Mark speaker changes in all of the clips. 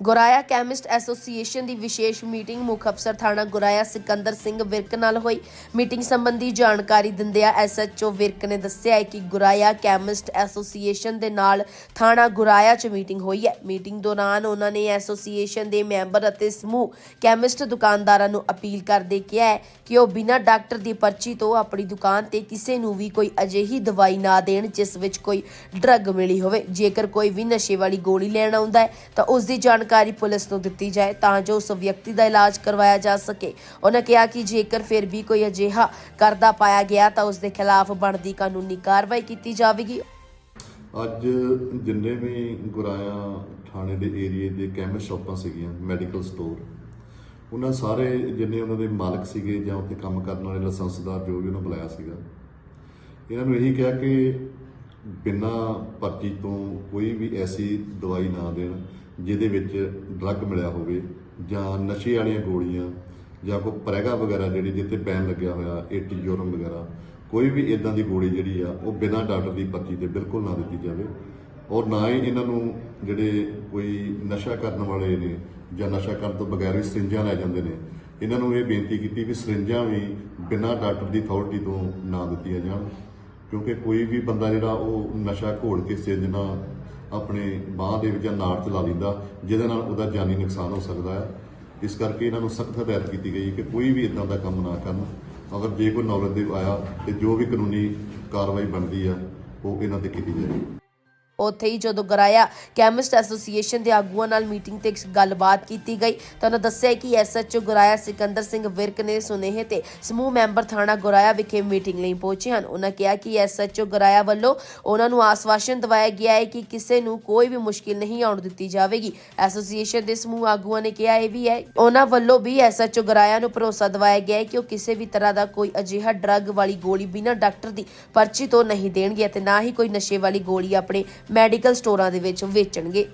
Speaker 1: ਗੁਰਾਇਆ chemist association ਦੀ ਵਿਸ਼ੇਸ਼ meeting ਮੁੱਖ ਅਫਸਰ ਥਾਣਾ ਗੁਰਾਇਆ ਸਿਕੰਦਰ ਸਿੰਘ ਵਿਰਕ ਨਾਲ ਹੋਈ। ਮੀਟਿੰਗ ਸੰਬੰਧੀ ਜਾਣਕਾਰੀ ਦਿੰਦਿਆਂ ਐਸਐਚਓ ਵਿਰਕ ਨੇ ਦੱਸਿਆ ਹੈ ਕਿ ਗੁਰਾਇਆ ਕੈਮਿਸਟ ਐਸੋਸੀਏਸ਼ਨ ਦੇ ਨਾਲ ਥਾਣਾ ਗੁਰਾਇਆ 'ਚ ਮੀਟਿੰਗ ਹੋਈ ਹੈ। ਮੀਟਿੰਗ ਦੌਰਾਨ ਉਹਨਾਂ ਨੇ ਐਸੋਸੀਏਸ਼ਨ ਦੇ ਮੈਂਬਰ ਅਤੇ ਸਮੂਹ ਕੈਮਿਸਟ ਦੁਕਾਨਦਾਰਾਂ ਨੂੰ ਅਪੀਲ ਕਰਦੇ ਕਿਹਾ ਹੈ ਕਿ ਉਹ ਬਿਨਾਂ ਡਾਕਟਰ ਦੀ ਪਰਚੀ ਤੋਂ ਆਪਣੀ ਦੁਕਾਨ ਤੇ ਕਿਸੇ ਨੂੰ ਵੀ ਕੋਈ ਅਜਿਹੀ ਦਵਾਈ ਨਾ ਦੇਣ ਜਿਸ ਵਿੱਚ ਕੋਈ ਡਰੱਗ ਮਿਲੀ ਹੋਵੇ। ਜੇਕਰ ਕੋਈ ਵੀ ਨਸ਼ੇ ਵਾਲੀ ਗੋਲੀ ਲੈਣ ਆਉਂਦਾ ਹੈ ਤਾਂ ਉਸ ਦੀ ਜਾਣਕਾਰੀ ਪੁਲਿਸ ਨੂੰ ਦਿੱਤੀ ਜਾਏ ਤਾਂ ਜੋ ਉਸ ਵਿਅਕਤੀ ਦਾ ਇਲਾਜ ਕਰਵਾਇਆ ਜਾ ਸਕੇ। ਉਹਨਾਂ ਕਿਹਾ ਕਿ ਜੇਕਰ ਫਿਰ ਵੀ ਕੋਈ ਅਜਿਹਾ ਕਰਦਾ ਪਾਇਆ ਗਿਆ ਤਾਂ ਉਸ ਦੇ ਖਿਲਾਫ ਬਣਦੀ ਕਾਨੂੰਨੀ ਕਾਰਵਾਈ ਕੀਤੀ ਜਾਵੇਗੀ।
Speaker 2: ਅੱਜ ਜਿੰਨੇ ਵੀ ਗੁਰਾਇਆ ਥਾਣੇ ਦੇ ਏਰੀਏ ਦੇ ਕੈਮਿਸਟ ਸ਼ਾਪਾਂ ਸੀਗੀਆਂ, ਮੈਡੀਕਲ ਸਟੋਰ, ਉਹਨਾਂ ਸਾਰੇ ਜਿੰਨੇ ਉਹਨਾਂ ਦੇ ਮਾਲਕ ਸੀਗੇ ਜਾਂ ਉੱਥੇ ਕੰਮ ਕਰਨ ਵਾਲੇ ਲਾਇਸੈਂਸਦਾਰ ਜੋ ਵੀ ਉਹਨਾਂ ਬੁਲਾਇਆ ਸੀਗਾ, ਇਹਨਾਂ ਨੂੰ ਇਹੀ ਕਿਹਾ ਕਿ ਬਿਨਾਂ ਪਰਚੀ ਤੋਂ ਕੋਈ ਵੀ ਐਸੀ ਦਵਾਈ ਨਾ ਦੇਣ ਜਿਹਦੇ ਵਿੱਚ ਡਰੱਗ ਮਿਲਿਆ ਹੋਵੇ ਜਾਂ ਨਸ਼ੇ ਵਾਲੀਆਂ ਗੋਲੀਆਂ ਜਾਂ ਕੋਈ ਪ੍ਰੈਗਾ ਵਗੈਰਾ ਜਿਹੜੀ ਜਿੱਤੇ ਬੈਨ ਲੱਗਿਆ ਹੋਇਆ ਏਟੀਜੋਰਮ ਵਗੈਰਾ, ਕੋਈ ਵੀ ਇਦਾਂ ਦੀ ਗੋਲੀ ਜਿਹੜੀ ਆ, ਉਹ ਬਿਨਾਂ ਡਾਕਟਰ ਦੀ ਪਰਚੀ ਤੇ ਬਿਲਕੁਲ ਨਾ ਦਿੱਤੀ ਜਾਵੇ। ਔਰ ਨਾ ਹੀ ਇਹਨਾਂ ਨੂੰ ਜਿਹੜੇ ਕੋਈ ਨਸ਼ਾ ਕਰਨ ਵਾਲੇ ਨੇ ਜਾਂ ਨਸ਼ਾ ਕਰਨ ਤੋਂ ਬਗੈਰ ਵੀ ਸਰਿੰਜਾਂ ਲੈ ਜਾਂਦੇ ਨੇ, ਇਹਨਾਂ ਨੂੰ ਇਹ ਬੇਨਤੀ ਕੀਤੀ ਵੀ ਸਰਿੰਜਾਂ ਵੀ ਬਿਨਾਂ ਡਾਕਟਰ ਦੀ ਅਥਾਰਟੀ ਤੋਂ ਨਾ ਦਿੱਤੀਆਂ ਜਾਣ। ਕਿਉਂਕਿ ਕੋਈ ਵੀ ਬੰਦਾ ਜਿਹੜਾ ਉਹ ਨਸ਼ਾ ਘੋਲ ਕੇ ਸਰਿੰਜ ਨਾਲ ਆਪਣੇ ਬਾਹ ਦੇ ਵਿੱਚ ਜਾਂ ਨਾੜ ਚਲਾ ਲਾ ਲੈਂਦਾ ਜਿਹਦੇ ਨਾਲ ਉਹਦਾ ਜਾਨੀ ਨੁਕਸਾਨ ਹੋ ਸਕਦਾ ਹੈ। ਇਸ ਕਰਕੇ ਇਹਨਾਂ ਨੂੰ ਸਖਤ ਹਦਾਇਤ ਕੀਤੀ ਗਈ ਕਿ ਕੋਈ ਵੀ ਇਦਾਂ ਦਾ ਕੰਮ ਨਾ ਕਰਨ। ਅਗਰ ਜੇ ਕੋਈ ਨੌਲੇਜ ਦੇ ਆਇਆ ਤੇ ਜੋ ਵੀ ਕਾਨੂੰਨੀ ਕਾਰਵਾਈ ਬਣਦੀ ਆ ਉਹ ਇਹਨਾਂ ਤੇ ਕੀਤੀ ਜਾਏਗੀ
Speaker 1: ਉੱਥੇ ਹੀ ਜਦੋਂ ਗਰਾਇਆ ਕੈਮਿਸਟ ਐਸੋਸੀਏਸ਼ਨ ਦੇ ਆਗੂਆਂ ਨਾਲ ਮੀਟਿੰਗ ਤੇ ਗੱਲਬਾਤ ਕੀਤੀ ਗਈ ਤਾਂ ਉਹਨਾਂ ਦੱਸਿਆ ਕਿ ਐਸਐਚਓ ਗੁਰਾਇਆ ਸਿਕੰਦਰ ਸਿੰਘ ਵਿਰਕ ਨੇ ਸੁਨੇਹੇ ਤੇ ਸਮੂਹ ਮੈਂਬਰ ਥਾਣਾ ਗੁਰਾਇਆ ਵਿਖੇ ਮੀਟਿੰਗ ਲਈ ਪਹੁੰਚੇ ਹਨ। ਉਹਨਾਂ ਕਿਹਾ ਕਿ ਐਸਐਚਓ ਗੁਰਾਇਆ ਵੱਲੋਂ ਉਹਨਾਂ ਨੂੰ ਆਸਵਾਸ਼ਨ ਦਿਵਾਇਆ ਗਿਆ ਹੈ ਕਿ ਕਿਸੇ ਨੂੰ ਕੋਈ ਵੀ ਮੁਸ਼ਕਿਲ ਨਹੀਂ ਆਉਣ ਦਿੱਤੀ ਜਾਵੇਗੀ। ਐਸੋਸੀਏਸ਼ਨ ਦੇ ਸਮੂਹ ਆਗੂਆਂ ਨੇ ਕਿਹਾ ਇਹ ਵੀ ਹੈ, ਉਹਨਾਂ ਵੱਲੋਂ ਵੀ ਐਸਐਚਓ ਗਰਾਇਆ ਨੂੰ ਭਰੋਸਾ ਦਿਵਾਇਆ ਗਿਆ ਹੈ ਕਿ ਉਹ ਕਿਸੇ ਵੀ ਤਰ੍ਹਾਂ ਦਾ ਕੋਈ ਅਜਿਹਾ ਡਰੱਗ ਵਾਲੀ ਗੋਲੀ ਬਿਨਾਂ ਡਾਕਟਰ ਦੀ ਪਰਚੀ ਤੋਂ ਨਹੀਂ ਦੇਣਗੇ ਅਤੇ ਨਾ ਹੀ ਕੋਈ ਨਸ਼ੇ ਵਾਲੀ ਗੋਲੀ ਆਪਣੇ ਮੈਡੀਕਲ ਸਟੋਰਾਂ ਦੇ ਵਿੱਚ ਵੇਚਣਗੇ।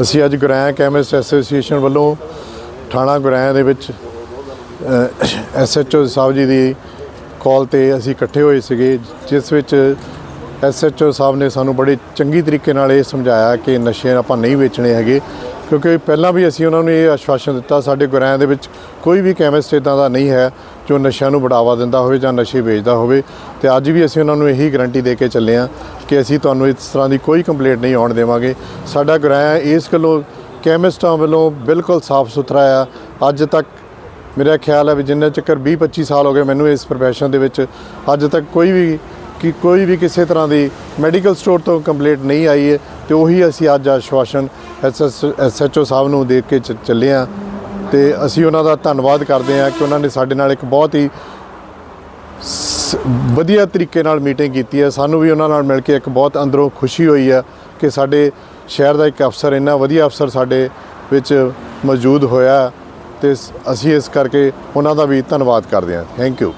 Speaker 3: ਅਸੀਂ ਅੱਜ ਗੁਰਾਇਆ ਕੈਮਿਸਟ ਐਸੋਸੀਏਸ਼ਨ ਵੱਲੋਂ ਥਾਣਾ ਗੁਰਾਇਆ ਦੇ ਵਿੱਚ ਐਸਐਚਓ ਸਾਹਿਬ ਜੀ ਦੀ ਕਾਲ ਤੇ ਅਸੀਂ ਇਕੱਠੇ ਹੋਏ ਸੀਗੇ, ਜਿਸ ਵਿੱਚ ਐਸਐਚਓ ਸਾਹਿਬ ਨੇ ਸਾਨੂੰ ਬੜੇ ਚੰਗੀ ਤਰੀਕੇ ਨਾਲ ਇਹ ਸਮਝਾਇਆ ਕਿ ਨਸ਼ੇ ਆਪਾਂ ਨਹੀਂ ਵੇਚਣੇ ਹੈਗੇ, ਕਿਉਂਕਿ ਪਹਿਲਾਂ ਵੀ ਅਸੀਂ ਉਹਨਾਂ ਨੂੰ ਇਹ ਆਸ਼ਵਾਸਨ ਦਿੱਤਾ, ਸਾਡੇ ਗੁਰਾਇਆ ਦੇ ਵਿੱਚ ਕੋਈ ਵੀ ਕੈਮਿਸਟ ਇਦਾਂ ਦਾ ਨਹੀਂ ਹੈ। ਜੋ ਨਸ਼ਿਆਂ ਨੂੰ ਬੜਾਵਾ ਦਿੰਦਾ ਹੋਵੇ ਜਾਂ ਨਸ਼ੇ ਵੇਚਦਾ ਹੋਵੇ, ਤੇ ਅੱਜ ਵੀ ਅਸੀਂ ਉਹਨਾਂ ਨੂੰ ਇਹੀ ਗਾਰੰਟੀ ਦੇ ਕੇ ਚੱਲੇ ਹਾਂ ਕਿ ਅਸੀਂ ਤੁਹਾਨੂੰ ਇਸ ਤਰ੍ਹਾਂ ਦੀ ਕੋਈ ਕੰਪਲੇਂਟ ਨਹੀਂ ਆਉਣ ਦੇਵਾਂਗੇ। ਸਾਡਾ ਗੁਰਾਇਆ ਇਸ ਗੱਲੋਂ ਕੈਮਿਸਟਾਂ ਵੱਲੋਂ ਬਿਲਕੁਲ ਸਾਫ਼ ਸੁਥਰਾ ਆ। ਅੱਜ ਤੱਕ ਮੇਰਾ ਖਿਆਲ ਹੈ ਵੀ ਜਿੰਨੇ ਚੱਕਰ 20 25 ਸਾਲ ਹੋ ਗਏ ਮੈਨੂੰ ਇਸ ਪ੍ਰੋਫੈਸ਼ਨ ਦੇ ਵਿੱਚ, ਅੱਜ ਤੱਕ ਕੋਈ ਵੀ ਕਿ ਕੋਈ ਵੀ ਕਿਸੇ ਤਰ੍ਹਾਂ ਦੀ ਮੈਡੀਕਲ ਸਟੋਰ ਤੋਂ ਕੰਪਲੇਂਟ ਨਹੀਂ ਆਈ ਹੈ, ਤੇ ਉਹੀ ਅਸੀਂ ਅੱਜ ਆਸ਼ਵਾਸਨ ਐਸਐਚਓ ਸਾਹਿਬ ਨੂੰ ਦੇ ਕੇ ਚ- ਚੱਲੇ ਹਾਂ। ਤੇ ਅਸੀਂ ਉਹਨਾਂ ਦਾ ਧੰਨਵਾਦ ਕਰਦੇ ਹਾਂ ਕਿ ਉਹਨਾਂ ਨੇ ਸਾਡੇ ਨਾਲ ਇੱਕ ਬਹੁਤ ਹੀ ਸ- ਵਧੀਆ ਤਰੀਕੇ ਨਾਲ ਮੀਟਿੰਗ ਕੀਤੀ ਹੈ। ਸਾਨੂੰ ਵੀ ਉਹਨਾਂ ਨਾਲ ਮਿਲ ਕੇ ਇੱਕ ਬਹੁਤ ਅੰਦਰੋਂ ਖੁਸ਼ੀ ਹੋਈ ਹੈ ਕਿ ਸਾਡੇ ਸ਼ਹਿਰ ਦਾ ਇੱਕ ਅਫਸਰ, ਇੰਨਾ ਵਧੀਆ ਅਫਸਰ ਸਾਡੇ ਵਿੱਚ ਮੌਜੂਦ ਹੋਇਆ ਤੇ ਸ- ਅਸੀਂ ਇਸ ਕਰਕੇ ਉਹਨਾਂ ਦਾ ਵੀ ਧੰਨਵਾਦ ਕਰਦੇ ਹਾਂ। Thank you.